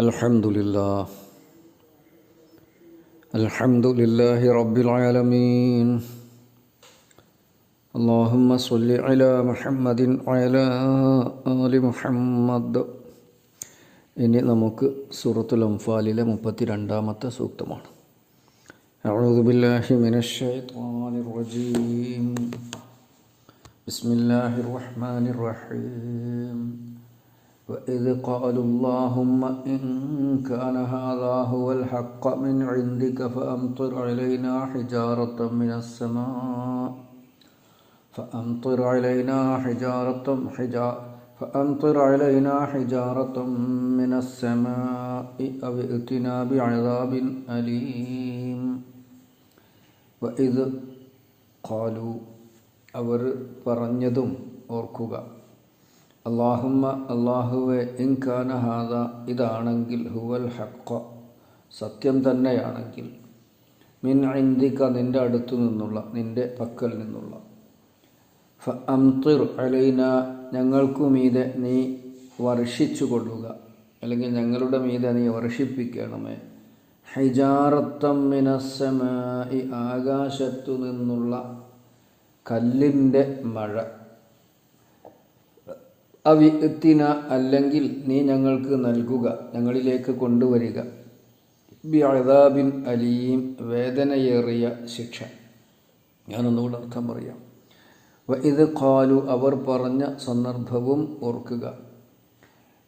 الحمد لله الحمد لله رب العالمين اللهم صل على محمد وعلى آل محمد ഇനി നമുക്ക് സൂറത്തുൽ അംഫാലിലെ മുപ്പത്തി രണ്ടാമത്തെ സൂക്തമാണ് أعوذ بالله من الشيطان الرجيم بسم الله الرحمن الرحيم وإذ قالوا اللهم إن كان هذا هو الحق من عندك فأمطر علينا حجارة من السماء فأمطر علينا حجارة حجارة فأمطر علينا حجارة من السماء أو ائتنا بعذاب أليم وإذ قالوا അവർ പറഞ്ഞതും ഓർക്കുക അള്ളാഹുമ്മ അള്ളാഹുവെ ഇൻഖാന ഹാദ ഇതാണെങ്കിൽ ഹുവൽ ഹക്ക സത്യം തന്നെയാണെങ്കിൽ മിൻ ഇന്ദിക്ക നിന്റെ അടുത്തു നിന്നുള്ള നിന്റെ പക്കൽ നിന്നുള്ള. ഫ അംതിർ അലൈന ഞങ്ങൾക്കു മീതെ നീ വർഷിച്ചു കൊള്ളുക. അല്ലെങ്കിൽ ഞങ്ങളുടെ മീതെ നീ വർഷിപ്പിക്കണമേ. ഹൈജാറത്തം മിനസ്സമായി ആകാശത്തു നിന്നുള്ള കല്ലിന്റെ മഴ. അവിത്തിന അല്ലെങ്കിൽ നീ ഞങ്ങൾക്ക് നൽകുക ഞങ്ങളിലേക്ക് കൊണ്ടുവരിക. ബി അഴതാബിൻ അലീം വേദനയേറിയ ശിക്ഷ. ഞാനൊന്നുകൂടെ അർത്ഥം പറയാം. ഇത് കാലു അവർ പറഞ്ഞ സന്ദർഭവും ഓർക്കുക.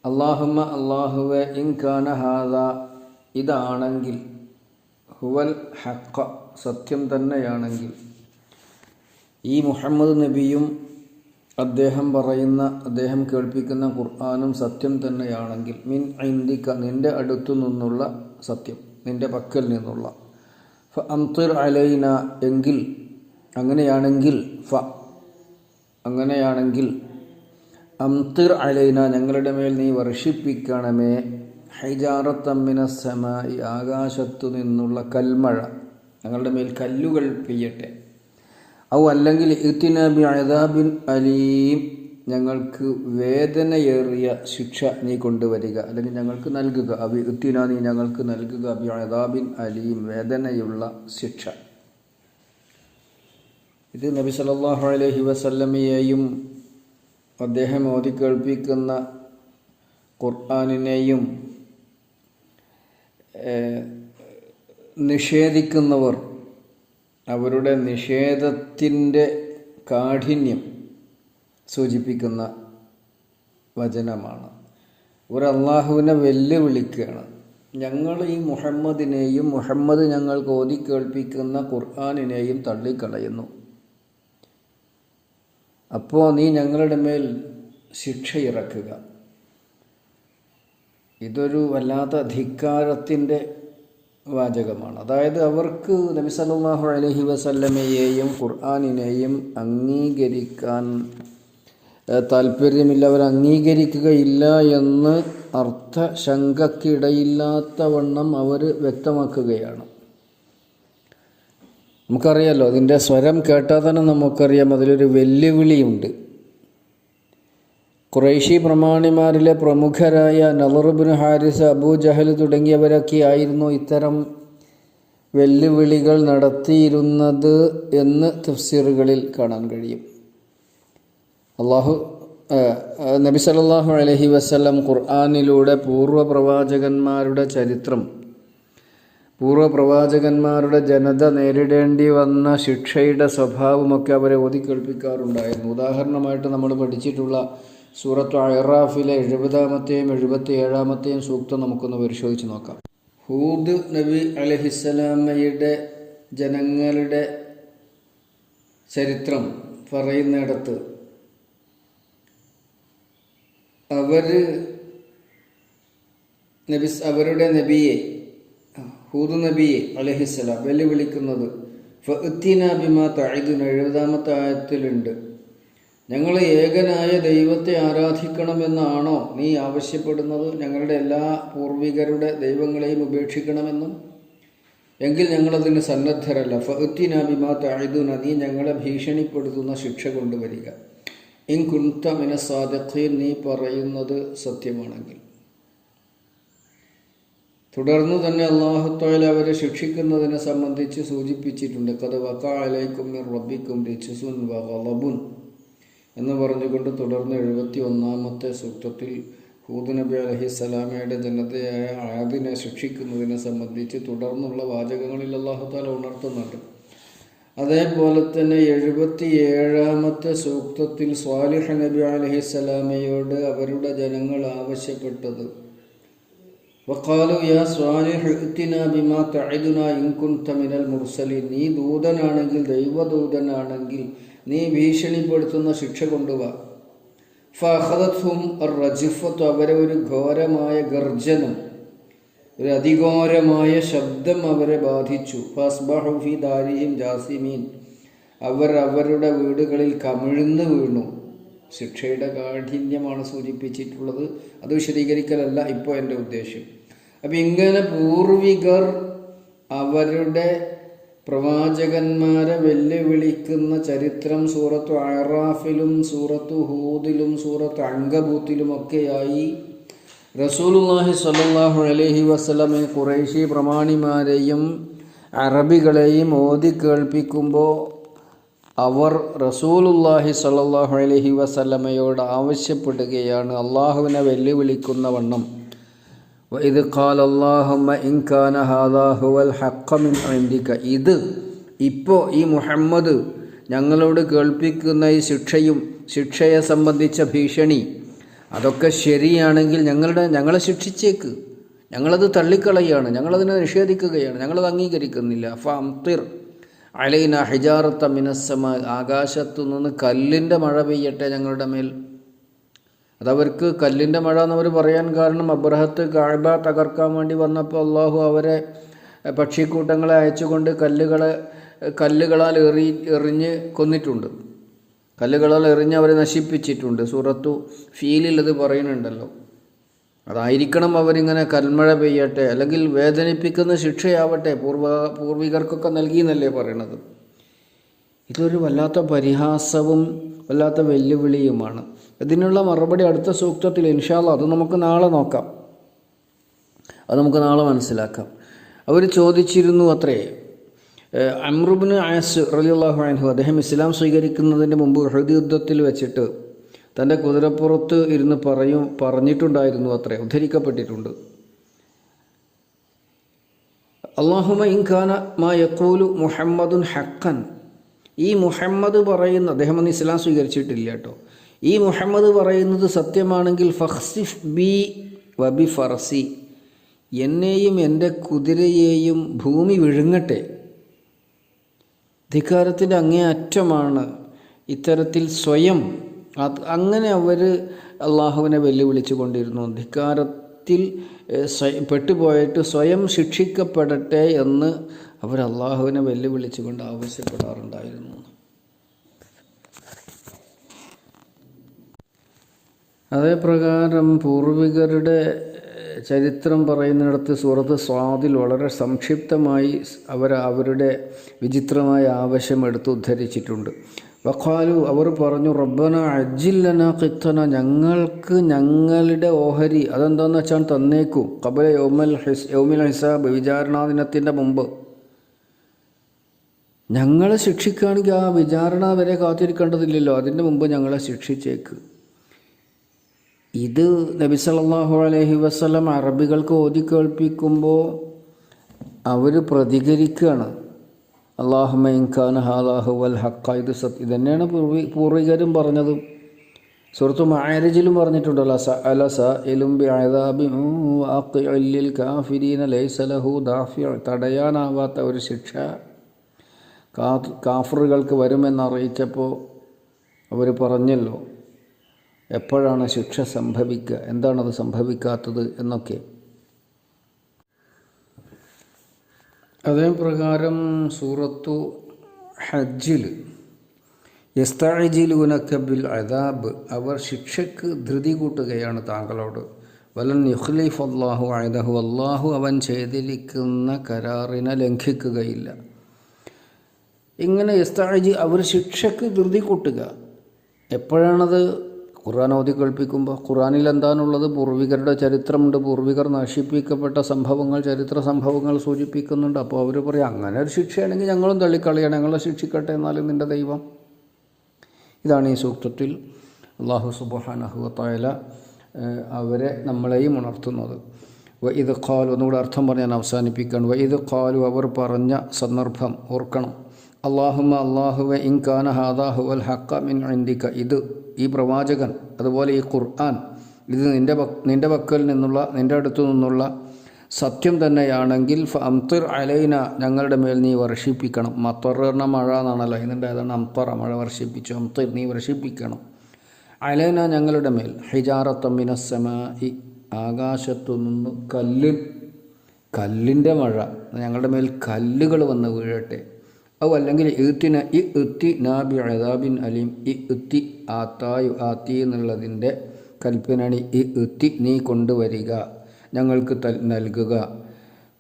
അള്ളാഹുമ അള്ളാഹുവെ ഇൻകാന ഹാദ ഇതാണെങ്കിൽ ഹുവൽ ഹക്ക സത്യം തന്നെയാണെങ്കിൽ ഈ മുഹമ്മദ് നബിയും അദ്ദേഹം പറയുന്ന അദ്ദേഹം കേൾപ്പിക്കുന്ന ഖുർആാനും സത്യം തന്നെയാണെങ്കിൽ മിൻ ഐന്തിക്ക നിന്റെ അടുത്തു നിന്നുള്ള സത്യം നിന്റെ പക്കൽ നിന്നുള്ള. ഫ അംതിർ അലൈന എങ്കിൽ അങ്ങനെയാണെങ്കിൽ ഫ അങ്ങനെയാണെങ്കിൽ അംതിർ അലൈന ഞങ്ങളുടെ മേൽ നീ വർഷിപ്പിക്കണമേ. ഹൈജാറത്തമ്മിന സമായി ആകാശത്തു നിന്നുള്ള കൽമഴ ഞങ്ങളുടെ മേൽ കല്ലുകൾ പെയ്യട്ടെ. ഔ അല്ലെങ്കിൽ ഇത്തിനബി അഴതാബിൻ അലീം. ഞങ്ങൾക്ക് വേദനയേറിയ ശിക്ഷ നീ കൊണ്ടുവരിക. അല്ലെങ്കിൽ ഞങ്ങൾക്ക് നൽകുക. അബി ഇത്തിന നീ ഞങ്ങൾക്ക് നൽകുക. അബി അഴതാബിൻ അലീം. വേദനയുള്ള ശിക്ഷ. ഇത് നബി സല്ലല്ലാഹു അലഹി വസല്ലമയെയും അദ്ദേഹം ഓതി കേൾപ്പിക്കുന്ന ഖുർആാനിനെയും നിഷേധിക്കുന്നവർ അവരുടെ നിഷേധത്തിന്റെ കാഠിന്യം സൂചിപ്പിക്കുന്ന വചനമാണ്. ഒരു അള്ളാഹുവിനെ വെല്ലുവിളിക്കുകയാണ്. ഞങ്ങൾ ഈ മുഹമ്മദിനെയും മുഹമ്മദ് ഞങ്ങൾക്ക് ഓതി കേൾപ്പിക്കുന്ന ഖുർആാനിനെയും തള്ളിക്കളയുന്നു. അപ്പോൾ നീ ഞങ്ങളുടെ മേൽ ശിക്ഷ ഇറക്കുക. ഇതൊരു വല്ലാത്ത ധിക്കാരത്തിന്റെ വാചകമാണ്. അതായത് അവർക്ക് നബി സല്ലല്ലാഹു അലൈഹി വസല്ലമയെയും ഖുർആാനിനെയും അംഗീകരിക്കാൻ താല്പര്യമില്ല. അവർ അംഗീകരിക്കുകയില്ല എന്ന് അർത്ഥ ശങ്കക്കിടയില്ലാത്ത വണ്ണം അവർ വ്യക്തമാക്കുകയാണ്. നമുക്കറിയാലോ അതിന്റെ സ്വരം കേട്ടാൽ തന്നെ നമുക്കറിയാം അതിലൊരു വെല്ലുവിളിയുണ്ട്. ഖുറൈശി പ്രമാണിമാരിലെ പ്രമുഖരായ നവറുബിൻ ഹാരിസ് അബൂ ജഹൽ തുടങ്ങിയവരൊക്കെ ആയിരുന്നു ഇത്തരം വെല്ലുവിളികൾ നടത്തിയിരുന്നത് എന്ന് തഫ്സീറുകളിൽ കാണാൻ കഴിയും. അള്ളാഹു നബി സല്ലല്ലാഹു അലഹി വസ്ലം ഖുർആാനിലൂടെ പൂർവ പ്രവാചകന്മാരുടെ ചരിത്രം പൂർവ പ്രവാചകന്മാരുടെ ജനത നേരിടേണ്ടി വന്ന ശിക്ഷയുടെ സ്വഭാവമൊക്കെ അവരെ ഓതിക്കേൾപ്പിക്കാറുണ്ടായിരുന്നു. ഉദാഹരണമായിട്ട് നമ്മൾ പഠിച്ചിട്ടുള്ള സൂറത്ത് അഹ്റാഫിലെ എഴുപതാമത്തെയും എഴുപത്തി ഏഴാമത്തെയും സൂക്തം നമുക്കൊന്ന് പരിശോധിച്ച് നോക്കാം. ഹൂദ് നബി അലഹിസ്സലാമയുടെ ജനങ്ങളുടെ ചരിത്രം പറയുന്നിടത്ത് അവർ നബി അവരുടെ നബിയെ ഹൂദ് നബിയെ അലഹിസ്സലാം വെല്ലുവിളിക്കുന്നത് ഫത്തിന ബിമാ തഴുതുന എഴുപതാമത്തെ ആയത്തിലുണ്ട്. ഞങ്ങൾ ഏകനായ ദൈവത്തെ ആരാധിക്കണമെന്നാണോ നീ ആവശ്യപ്പെടുന്നത്. ഞങ്ങളുടെ എല്ലാ പൂർവികരുടെ ദൈവങ്ങളെയും ഉപേക്ഷിക്കണമെന്നും. എങ്കിൽ ഞങ്ങളതിന് സന്നദ്ധരല്ല. ഫത്തിന ബിമാ തഴുതുന നീ ഞങ്ങളെ ഭീഷണിപ്പെടുത്തുന്ന ശിക്ഷ കൊണ്ടുവരിക. ഇൻ കുന്ത മിനസാദഖീൻ നീ പറയുന്നത് സത്യമാണെങ്കിൽ. തുടർന്ന് തന്നെ അള്ളാഹുത്തോയിൽ അവരെ ശിക്ഷിക്കുന്നതിനെ സംബന്ധിച്ച് സൂചിപ്പിച്ചിട്ടുണ്ട്. കത് വക്കാലൈക്കും റബ്ബിക്കും രച്ചുസുൻ വലബുൻ എന്ന് പറഞ്ഞുകൊണ്ട് തുടർന്ന് എഴുപത്തി ഒന്നാമത്തെ സൂക്തത്തിൽ ഹൂദ് നബി അലഹിസ്സലാമയുടെ ജനതയായ ആദിനെ ശിക്ഷിക്കുന്നതിനെ സംബന്ധിച്ച് തുടർന്നുള്ള വാചകങ്ങളിൽ അള്ളാഹുത്താല ഉണർത്തുന്നുണ്ട്. അതേപോലെ തന്നെ എഴുപത്തി ഏഴാമത്തെ സൂക്തത്തിൽ സ്വാലിഹ് നബി അലഹിസ്സലാമയോട് അവരുടെ ജനങ്ങൾ ആവശ്യപ്പെട്ടത്. വക്കാലു യാ ബിമാ ഇൻ കുൻത മിനൽ നീ ദൂതനാണെങ്കിൽ ദൈവദൂതനാണെങ്കിൽ നീ ഭീഷണിപ്പെടുത്തുന്ന ശിക്ഷ ഫഹദത്തും റജിഫത്ത് അവരെ ഒരു ഘോരമായ ഗർജനം ഒരു അതിഘോരമായ ശബ്ദം അവരെ ബാധിച്ചു. ഫസ്ബഹുഫി ദാരിഹിം ജാസിമീൻ അവർ അവരുടെ വീടുകളിൽ കമിഴ്ന്ന് വീണു. ശിക്ഷയുടെ കാഠിന്യമാണ് സൂചിപ്പിച്ചിട്ടുള്ളത്. അത് വിശദീകരിക്കലല്ല ഇപ്പോൾ എന്റെ ഉദ്ദേശം. അപ്പം ഇങ്ങനെ പൂർവികർ അവരുടെ പ്രവാചകന്മാരെ വെല്ലുവിളിക്കുന്ന ചരിത്രം സൂറത്തു അഹ്റാഫിലും സൂറത്തു ഹൂദിലും സൂറത്ത് അങ്കബൂത്തിലുമൊക്കെയായി റസൂലുല്ലാഹി സ്വല്ലല്ലാഹു അലൈഹി വസല്ലമെ കുറേശി പ്രമാണിമാരെയും അറബികളെയും ഓതി കേൾപ്പിക്കുമ്പോൾ അവർ റസൂലുല്ലാഹി സ്വല്ലല്ലാഹു അലഹി വസല്ലമയോട് ആവശ്യപ്പെടുകയാണ്. അള്ളാഹുവിനെ വെല്ലുവിളിക്കുന്ന വണ്ണം. ഇത് ഖാൽ അള്ളാഹുമ്മ ഇൻ കാന ഹാദാ ഹുവൽ ഹഖ മിൻ ഇൻദിക ഇത് ഇപ്പോൾ ഈ മുഹമ്മദ് ഞങ്ങളോട് കേൾപ്പിക്കുന്ന ഈ ശിക്ഷയും ശിക്ഷയെ സംബന്ധിച്ച ഭീഷണി അതൊക്കെ ശരിയാണെങ്കിൽ ഞങ്ങളുടെ ഞങ്ങളെ ശിക്ഷിച്ചേക്ക്. ഞങ്ങളത് തള്ളിക്കളയാണ് ഞങ്ങളതിനെ നിഷേധിക്കുകയാണ് ഞങ്ങളത് അംഗീകരിക്കുന്നില്ല. ഫംതിർ അലൈന ഹിജാറത്ത മിനസ്സമ ആകാശത്തു നിന്ന് കല്ലിന്റെ മഴ പെയ്യട്ടെ ഞങ്ങളുടെ മേൽ. അതവർക്ക് കല്ലിന്റെ മഴ എന്നവർ പറയാൻ കാരണം അബ്രഹത്ത് കാഴ്ബ തകർക്കാൻ വേണ്ടി വന്നപ്പോൾ അള്ളാഹു അവരെ പക്ഷിക്കൂട്ടങ്ങളെ അയച്ചുകൊണ്ട് കല്ലുകളെ കല്ലുകളാൽ എറി എറിഞ്ഞ് കൊന്നിട്ടുണ്ട്. കല്ലുകളാൽ എറിഞ്ഞ് അവരെ നശിപ്പിച്ചിട്ടുണ്ട്. സൂറത്തു ഫീലിൽ അത് പറയുന്നുണ്ടല്ലോ. അതായിരിക്കണം അവരിങ്ങനെ കൽമഴ പെയ്യട്ടെ അല്ലെങ്കിൽ വേദനിപ്പിക്കുന്ന ശിക്ഷയാവട്ടെ പൂർവ പൂർവികർക്കൊക്കെ നൽകിയെന്നല്ലേ പറയണത്. ഇതൊരു വല്ലാത്ത പരിഹാസവും വല്ലാത്ത വെല്ലുവിളിയുമാണ്. ഇതിനുള്ള മറുപടി അടുത്ത സൂക്തത്തിൽ ഇൻഷാല്ല അത് നമുക്ക് നാളെ നോക്കാം. അത് നമുക്ക് നാളെ മനസ്സിലാക്കാം. അവർ ചോദിച്ചിരുന്നു അത്രേ. അമ്രുബിന് ആസ് റലിയുള്ളാഹു അൻഹു അദ്ദേഹം ഇസ്ലാം സ്വീകരിക്കുന്നതിന് മുമ്പ് ഹൃദയ യുദ്ധത്തിൽ വെച്ചിട്ട് തന്റെ കുതിരപ്പുറത്ത് ഇരുന്ന് പറയും പറഞ്ഞിട്ടുണ്ടായിരുന്നു അത്രേ. ഉദ്ധരിക്കപ്പെട്ടിട്ടുണ്ട്. അള്ളാഹുമ ഇൻഖാന മാ യക്കൂലു മുഹമ്മദുൻ ഹക്കൻ ഈ മുഹമ്മദ് പറയുന്ന അദ്ദേഹം അന്ന് ഇസ്ലാം സ്വീകരിച്ചിട്ടില്ല കേട്ടോ. ഈ മുഹമ്മദ് പറയുന്നത് സത്യമാണെങ്കിൽ ഫഹ്സിഫ് ബി വബി ഫറസി എന്നെയും എന്റെ കുതിരയെയും ഭൂമി വിഴുങ്ങട്ടെ. ധിക്കാരത്തിന്റെ അങ്ങേയറ്റമാണ് ഇത്തരത്തിൽ സ്വയം. അത് അങ്ങനെ അവർ അള്ളാഹുവിനെ വെല്ലുവിളിച്ചു കൊണ്ടിരുന്നു. ധിക്കാരത്തിൽ പെട്ടുപോയിട്ട് സ്വയം ശിക്ഷിക്കപ്പെടട്ടെ എന്ന് അവർ അള്ളാഹുവിനെ വെല്ലുവിളിച്ചുകൊണ്ട് ആവശ്യപ്പെടാറുണ്ടായിരുന്നു. അതേപ്രകാരം പൂർവികരുടെ ചരിത്രം പറയുന്നിടത്ത് സൂറത്ത് സ്വാദിൽ വളരെ സംക്ഷിപ്തമായി അവർ അവരുടെ വിചിത്രമായ ആവശ്യം എടുത്ത് ഉദ്ധരിച്ചിട്ടുണ്ട്. വഖാലു അവർ പറഞ്ഞു റബ്ബന അജില്ലന കിത്തന ഞങ്ങൾക്ക് ഞങ്ങളുടെ ഓഹരി അതെന്താണെന്ന് വെച്ചാൽ തന്നേക്കൂ. കബല യോമൽ ഹിസ് യോമിൽ ഹിസാബ് വിചാരണാ ദിനത്തിന്റെ മുമ്പ്. ഞങ്ങളെ ശിക്ഷിക്കുകയാണെങ്കിൽ ആ വിചാരണ വരെ കാത്തിരിക്കേണ്ടതില്ലല്ലോ. അതിന്റെ മുമ്പ് ഞങ്ങളെ ശിക്ഷിച്ചേക്ക്. ഇത് നബി സല്ലല്ലാഹു അലഹി വസ്ലം അറബികൾക്ക് ഓതി കേൾപ്പിക്കുമ്പോൾ അവർ പ്രതികരിക്കുകയാണ് അള്ളാഹുമ ഇൻഖാൻ ഹാലാഹു വൽ ഹക്ക ഇത് സത്യ ഇതന്നെയാണ് പൂർവി പൂർവികരും പറഞ്ഞത്. സുഹൃത്തു മാരജിലും പറഞ്ഞിട്ടുണ്ടല്ലോ ദാഫി തടയാനാവാത്ത ഒരു ശിക്ഷ കാഫറുകൾക്ക് വരുമെന്നറിയിച്ചപ്പോൾ അവർ പറഞ്ഞല്ലോ. എപ്പോഴാണ് ശിക്ഷ സംഭവിക്കുക എന്താണത് സംഭവിക്കാത്തത് എന്നൊക്കെ. അതേ പ്രകാരം സൂറത്തു ഹജ്ജിൽ യസ്താജിലൂനക്കബിൽ അദാബ് അവർ ശിക്ഷയ്ക്ക് ധൃതി കൂട്ടുകയാണ് താങ്കളോട്. വലൻ യുഖ്ലീഫ് അള്ളാഹു അയദഹു അള്ളാഹു അവൻ ചെയ്തിരിക്കുന്ന കരാറിനെ ലംഘിക്കുകയില്ല. ഇങ്ങനെ യസ്താജി അവർ ശിക്ഷയ്ക്ക് ധൃതി കൂട്ടുക. എപ്പോഴാണത് ഖുർആൻ ഓതി കേൾപ്പിക്കുമ്പോൾ ഖുർആനിൽ എന്താണുള്ളത്? പൂർവികരുടെ ചരിത്രമുണ്ട്. പൂർവികർ നശിപ്പിക്കപ്പെട്ട സംഭവങ്ങൾ ചരിത്ര സംഭവങ്ങൾ സൂചിപ്പിക്കുന്നുണ്ട്. അപ്പോൾ അവർ പറയും അങ്ങനെ ഒരു ശിക്ഷയാണെങ്കിൽ ഞങ്ങളും തള്ളിക്കളയണം. ഞങ്ങളെ ശിക്ഷിക്കട്ടെ എന്നാലും നിന്റെ ദൈവം. ഇതാണ് ഈ സൂക്തത്തിൽ അള്ളാഹു സുബാനഹുവത്തായ അവരെ നമ്മളെയും ഉണർത്തുന്നത്. വ ഇത് ഖാലു ഒന്നുകൂടെ അർത്ഥം പറഞ്ഞാൽ ഞാൻ വ ഇത് ഖാലു അവർ പറഞ്ഞ സന്ദർഭം ഓർക്കണം. അള്ളാഹുമ അള്ളാഹുവെ ഇൻകാന ഹാദാഹു അൽ ഹക്ക മിൻ ഇന്ദിക്ക ഇത് ഈ പ്രവാചകൻ അതുപോലെ ഈ ഖുർആൻ ഇത് നിന്റെ നിന്റെ പക്കൽ നിന്നുള്ള നിന്റെ അടുത്തു നിന്നുള്ള സത്യം തന്നെയാണെങ്കിൽ ഫ അംതിർ അലൈന ഞങ്ങളുടെ മേൽ നീ വർഷിപ്പിക്കണം. മത്തറിന മഴ എന്നാണല്ലോ ഇതിന്റെ ഏതാണ്? മഴ വർഷിപ്പിച്ചു. അംതിർ നീ വർഷിപ്പിക്കണം. അലൈന ഞങ്ങളുടെ മേൽ ഹിജാറത്തമ്മിനസമ ഈ ആകാശത്തു നിന്ന് കല്ല് കല്ലിന്റെ മഴ ഞങ്ങളുടെ മേൽ കല്ലുകൾ വന്ന് വീഴട്ടെ. ഔ അല്ലെങ്കിൽ ഇത്തിന ഇ ഇത്തി നാബി അദാബിൻ അലീം ഇ ഇത്തി ആത്തായു ആത്തി എന്നുള്ളതിന്റെ കൽപ്പനണി ഇ ഇത്തി നീ കൊണ്ടുവരിക ഞങ്ങൾക്ക് നൽകുക.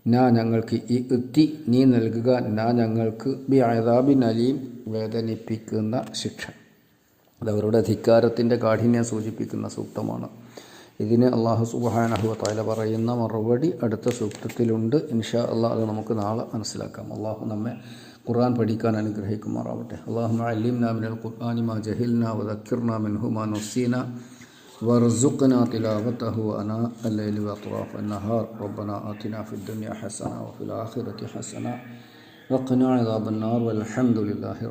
നാ ഞങ്ങൾക്ക് ഈ ഇത്തി നീ നൽകുക നാ ഞങ്ങൾക്ക് ബി അദാബിൻ അലീം വേദനിപ്പിക്കുന്ന ശിക്ഷ. അത് അവരുടെ ധിക്കാരത്തിന്റെ കാഠിന്യം സൂചിപ്പിക്കുന്ന സൂക്തമാണ്. ഇതിന് അള്ളാഹു സുബാനഹു താല പറയുന്ന മറുപടി അടുത്ത സൂക്തത്തിലുണ്ട്. ഇൻഷാ അള്ളാഹ് അത് നമുക്ക് നാളെ മനസ്സിലാക്കാം. അള്ളാഹു നമ്മെ ഖുർആൻ പഠിക്കാൻ അനുഗ്രഹിക്കുമാറാവട്ടെ അള്ളാഹു അലീംന മിനൽ ഖുർആനി മാ ജഹിൽന വദക്കിർന മിൻഹു മാ നുസീന وارزقنا تلاوته أناء الليل وأطراف النهار ربنا آتنا في الدنيا حسنة وفي الآخرة حسنة وقنا عذاب النار والحمد لله رب